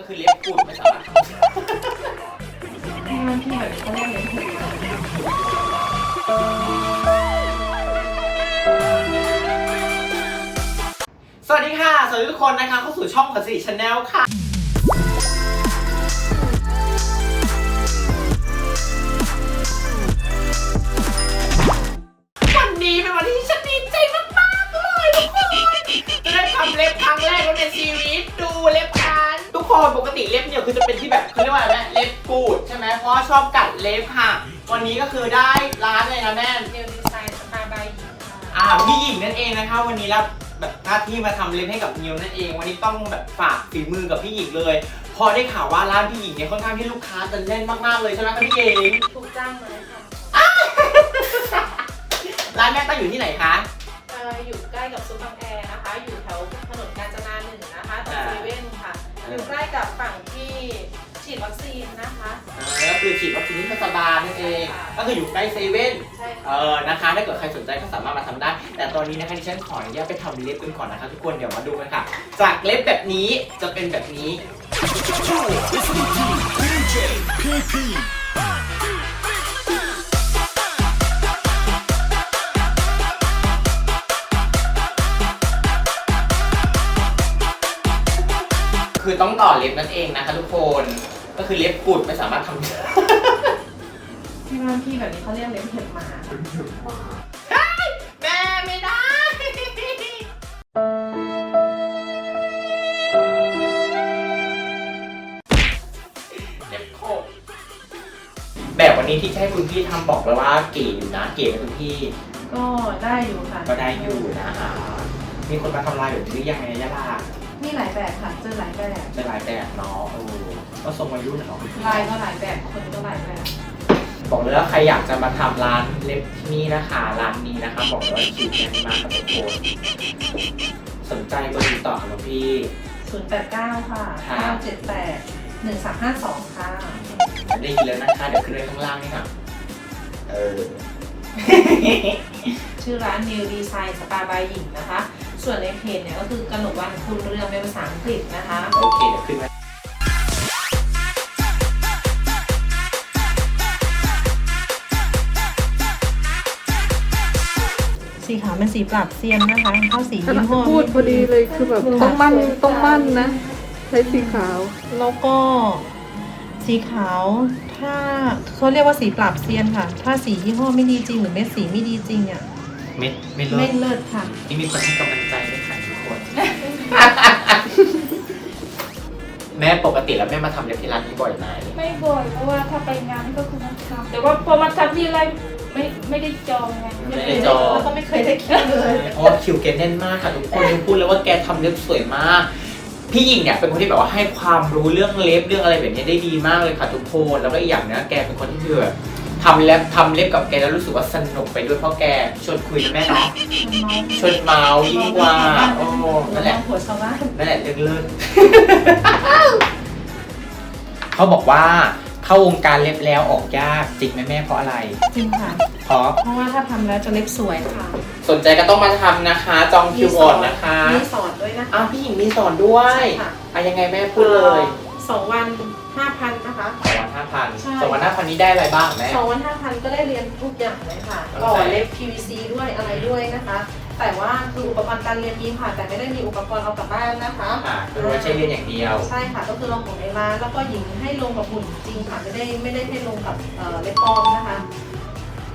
ก็คือเล็บกุดไม่สามารถทำบางทีแบบเขาเรียกเล็บเห็บหมาสวัสดีค่ะ สวัสดีทุกคนนะคะ เข้าสู่ช่องขันสิชาแนลค่ะ วันนี้เป็นวันที่ฉันดีใจมากๆเลยทุกคนจะได้ทำเล็บครั้งแรกในชีวิต ดูเล็บ คนปกติเล็บเนี่ยคือจะเป็นที่แบบเขาเรียกว่าอะไรนะเล็บกูดใช่ไหมเพราะว่าชอบกัดเล็บค่ะ วันนี้ก็คือได้ร้านเลยนะแม่ เรียลดีไซน์สตาร์บายหญิงค่ะ อ่าพี่หญิงนั่นเองนะคะ วันนี้รับแบบหน้าที่มาทำเล็บให้กับนิวนั่นเอง วันนี้ต้องแบบฝากฝีมือกับพี่หญิงเลย พอได้ข่าวว่าร้านพี่หญิงเนี่ยค่อนข้างที่ลูกค้าจะแน่นมากๆเลยใช่ไหมคะพี่หญิงถูกจ้างเลยค่ะ ร้านแม่ตั้งอยู่ที่ไหนคะ กล้กับฝั่งที่ฉีดวัคซีนนะคะอ่าก็คือฉีดวัคซีนที่เทศบาลนั่นเองค่ะก็คืออยู่ใกล้เซเว่น ใช่เอค่ะอ นะคะ ถ้าเกิดใครสนใจก็สามารถมาทำได้ แต่ตอนนี้นะคะดิฉันขออนุญาตไปทำเล็บกันก่อนนะคะทุกคน เดี๋ยวมาดูกันค่ะ จากเล็บแบบนี้จะเป็นแบบนี้ คือต้องต่อเล็บนั่นเองนะคะทุกคน ก็คือเล็บกุดไม่สามารถทำ ที่บางที่แบบนี้เขาเรียกเล็บเห็บหมา แม่ไม่ได้เล็บโคกแบบวันนี้ที่จะให้คุณพี่ทำบอกแล้วว่าเก๋อยู่นะ เก๋ไหมคุณพี่ก็ได้อยู่ค่ะก็ได้อยู่นะอ่ามีคนมาทำลายแบบนี้ยังไงยะล่ะ มีหลายแบบค่ะ เจอหลายแบบ เป็นหลายแบบเนาะเออก็ทรงวัยรุ่นอะเนาะ ลายก็หลายแบบ คนก็หลายแบบ บอกเลยว่าใครอยากจะมาทำร้านเล็บที่นี่นะคะ ร้านนี้นะคะ บอกเลยว่าคิวแน่นมากกับทุกคนสนใจเบอร์ติดต่อของเราพี่ 089 ค่ะ ครับ 978 1352 ค่ะ ได้ยินแล้วนะคะ เดี๋ยวขึ้นไว้ข้างล่างนี่ค่ะ เออ ชื่อร้าน New Design Spa by หญิงนะคะ ส่วนในเพจเนี่ยก็คือกนกวันคุณเรืองเป็นภาษาอังกฤษนะคะ โอเคเดี๋ยวขึ้นไว้สีขาวเป็นสีปรับเซียนนะคะเข้าสีขยี่นาดห้อพูดพอดีเลยคือแบบต้องมั่นต้องมั่นนะ ใช้สีขาว แล้วก็ สีขาวถ้าเขาเรียกว่าสีปรับเซียนค่ะ ถ้าสียี่ห้อไม่ดีจริงหรือเม็ดสีไม่ดีจริงอะ เม็ดไม่เลิไม่ศเลิศค่ะ นี่มีคนให้กำลังใจด้วยค่ะทุกคน แม่ปกติแล้วแม่มาทำเล็บที่ร้านนี้บ่อยไหมไม่บ่อยเพราะว่าถ้าไปงานก็คือมันทำแต่ว่าพอมาทำที่ไรไม่ไม่ได้จองไงไม่ได้จองแล้วก็ไม่เคยได้คิวเลย เพราะว่าคิวแกแน่นมากค่ะทุกคนยังพูดเลยว่าแกทำเล็บสวยมาก พี่หญิงเนี่ยเป็นคนที่แบบว่าให้ความรู้เรื่องเล็บเรื่องอะไรแบบนี้ได้ดีมากเลยค่ะทุกคน แล้วก็อีกอย่างเนะแกเป็นคนที่แบบทำเล็บทำเล็บกับแกแล้วรู้สึกว่าสนุกไปด้วยเพราะแกชวนคุยนะแม่เนาะชวนเมาส์ยิ่งกว่าโอ้นั่นแหละหัวชาวบ้านนั่นแหละเลิกเลิกเขาบอกว่าเข้าวงการเล็บแล้วออกยากจริงไหมแม่เพราะอะไร จริงค่ะเพราะเพราะว่าถ้าทำแล้วจะเล็บสวยค่ะ สนใจก็ต้องมาทำนะคะ จองคิวก่อนนะคะมีสอนด้วยนะคะอ้าวพี่หญิงมีสอนด้วยใช่ค่ะอะยังไงแม่พูดเลยสองวันห้าพัน พันใช่ สองวันห้าพันนี้ได้อะไรบ้างแม่สองวันห้าพันก็ได้เรียนทุกอย่างเลยค่ะตั้งต่อแต่เล็บ PVC ด้วยอะไรด้วยนะคะ แต่ว่าคืออุปกรณ์การเรียนมีค่ะ แต่ไม่ได้มีอุปกรณ์เอากลับบ้านนะคะ อ่าคือว่าใช้เรียนอย่างเดียว ใช่ค่ะ ก็คือเราของในร้านแล้วก็หญิงให้ลงกับหุ่นจริงค่ะ ไม่ได้ไม่ได้ให้ลงกับเอ่อเล็บปลอมนะคะ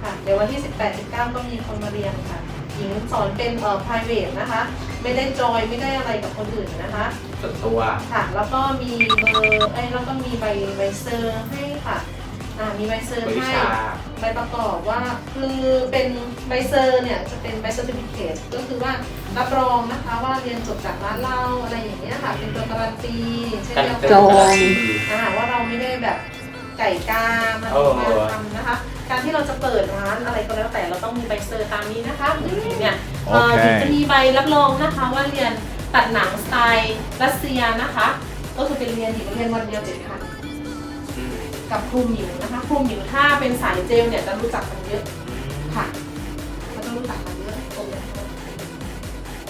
ค่ะ เดี๋ยววันที่ 18 19 ก็มีคนมาเรียนค่ะ หญิงสอนเป็นเอ่อ private นะคะ ไม่ได้จอยไม่ได้อะไรกับคนอื่นนะคะ ส่วนตัวค่ะ แล้วก็มีเบอร์ไอ้ยแล้วก็มีใบใบเซอร์ให้ค่ะ อ่า มีใบเซอร์บริให้ ชา ใบประกอบว่าคือเป็นใบเซอร์เนี่ยจะเป็นใบเซอร์ติฟิเคตก็คือว่ารับรองนะคะว่าเรียนจบจากร้านเราอะไรอย่างเงี้ยค่ะ เป็นตัวการันตีเช่นกันเดียวเป็กันนจอง อ่าว่าเราไม่ได้แบบไก่กามาเออ มาทำนะคะ การที่เราจะเปิดร้านอะไรก็แล้วแต่เราต้องมีใบเซอร์ตามนี้นะคะเหมือนหญิงเนี่ยเอ่อหญิงจะมีใบรับรองนะคะว่าเรียนตัดหนังสไตล์รัสเซียนะคะ ก็คือเป็นเรียนหญิงเรียนวันเดียวเจ็ดพันอืมกับครูหมิวนะคะครูหมิวถ้าเป็นสายเจลเนี่ยจะรู้จักกันเยอะค่ะก็ต้องรู้จักกันเยอะตรงนี้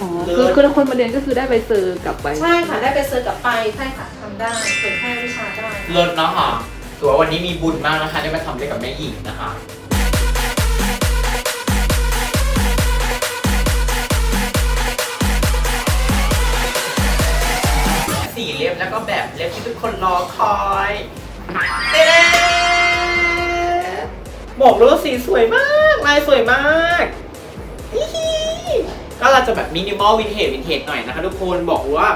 อ๋อคือคือถ้าคนมาเรียนก็คือได้ใบเซอร์กลับไป ใช่ค่ะได้ไปเซอร์กับไปใช่ค่ะทำำได้เผยแพร่วิชาได้ เลิศเนาะค่ะ ถือว่าวันนี้มีบุญมากนะคะ ได้มาทำด้วยกับแม่หญิงนะคะ สีเล็บแล้วก็แบบเล็บที่ทุกคนรอคอยเต้บอกเลยว่าสีสวยมากลายสวยมากก็เราจะแบบมินิมอลวินเทจวินเทจหน่อยนะคะทุกคนบอกว่า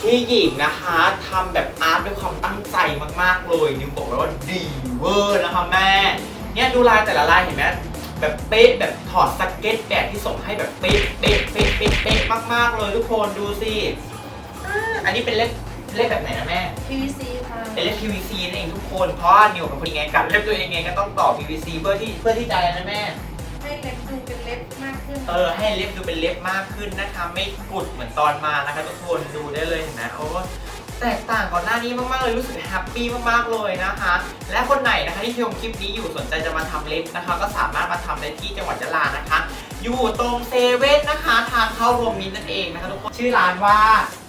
พี่หญิงนะคะทำแบบอาร์ตด้วยความตั้งใจมากๆเลยนิวบอกเลยว่าดีเวอร์นะคะแม่ เนี่ยดูลายแต่ละลายเห็นไหมแบบเป๊ะแบบถอดสเก็ตแบบที่ส่งให้แบบเป๊ะเป๊ะเป๊ะเป๊ะเป๊ะมากๆเลยทุกคนดูสิอ่าอันนี้เป็นเล็บเล็บแบบไหนนะแม่ PVC ค่ะ เป็นเล็บ PVC นั่นเองทุกคนเพราะว่านิวเป็นคนยังไงกัดเล็บตัวเองไงก็ต้องต่อ PVC เพื่อที่เพื่อที่จะอะไรนะแม่ ให้เล็บดูเป็นเล็บมากขึ้น เออให้เล็บดูเป็นเล็บมากขึ้นนะคะ ไม่กุดเหมือนตอนมานะคะทุกคนดูได้เลยเห็นไหมโอ้แตกต่างก่อนหน้านี้มาก ๆ เลยรู้สึกแฮปปี้มาก ๆ เลยนะคะ และคนไหนนะคะที่ชมคลิปนี้อยู่สนใจจะมาทำเล็บนะคะ ก็สามารถมาทำได้ที่จังหวัดยะลานะคะ อยู่ตรงเซเว่นนะคะ ทางเข้ารวมมิตรนั่นเองนะคะทุกคนชื่อร้านว่า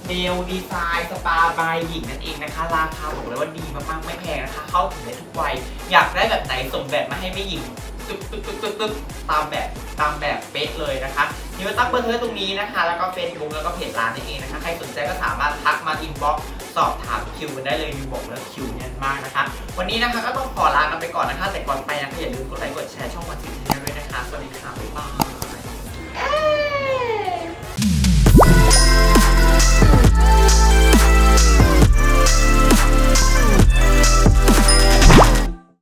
เนลดีไซน์สปาบายหญิงนั่นเองนะคะ ราคาบอกเลยว่าดีมาก ๆ ไม่แพงนะคะ เข้าถึงได้ทุกวัยอยากได้แบบไหนส่งแบบมาให้แม่หญิง ตึ๊กตึ๊กตึ๊กตึ๊กตึ๊กตามแบบตามแบบเป๊ะเลยนะคะนิวตั้งเบอร์โทรตรงนี้นะคะ แล้วก็เฟซบุ๊กแล้วก็เพจร้านนั่นเองนะคะ ใครสนใจก็สามารถทักมาอินบ็อกซ์สอบถามคิวได้เลยยูบอกแลยคิวแน่นมากนะคะ วันนี้นะคะก็ต้องขอลากันไปก่อนนะคะ แต่ก่อนไปนะคะอย่าลืมกดไลค์กดแชร์ช่องวันสิ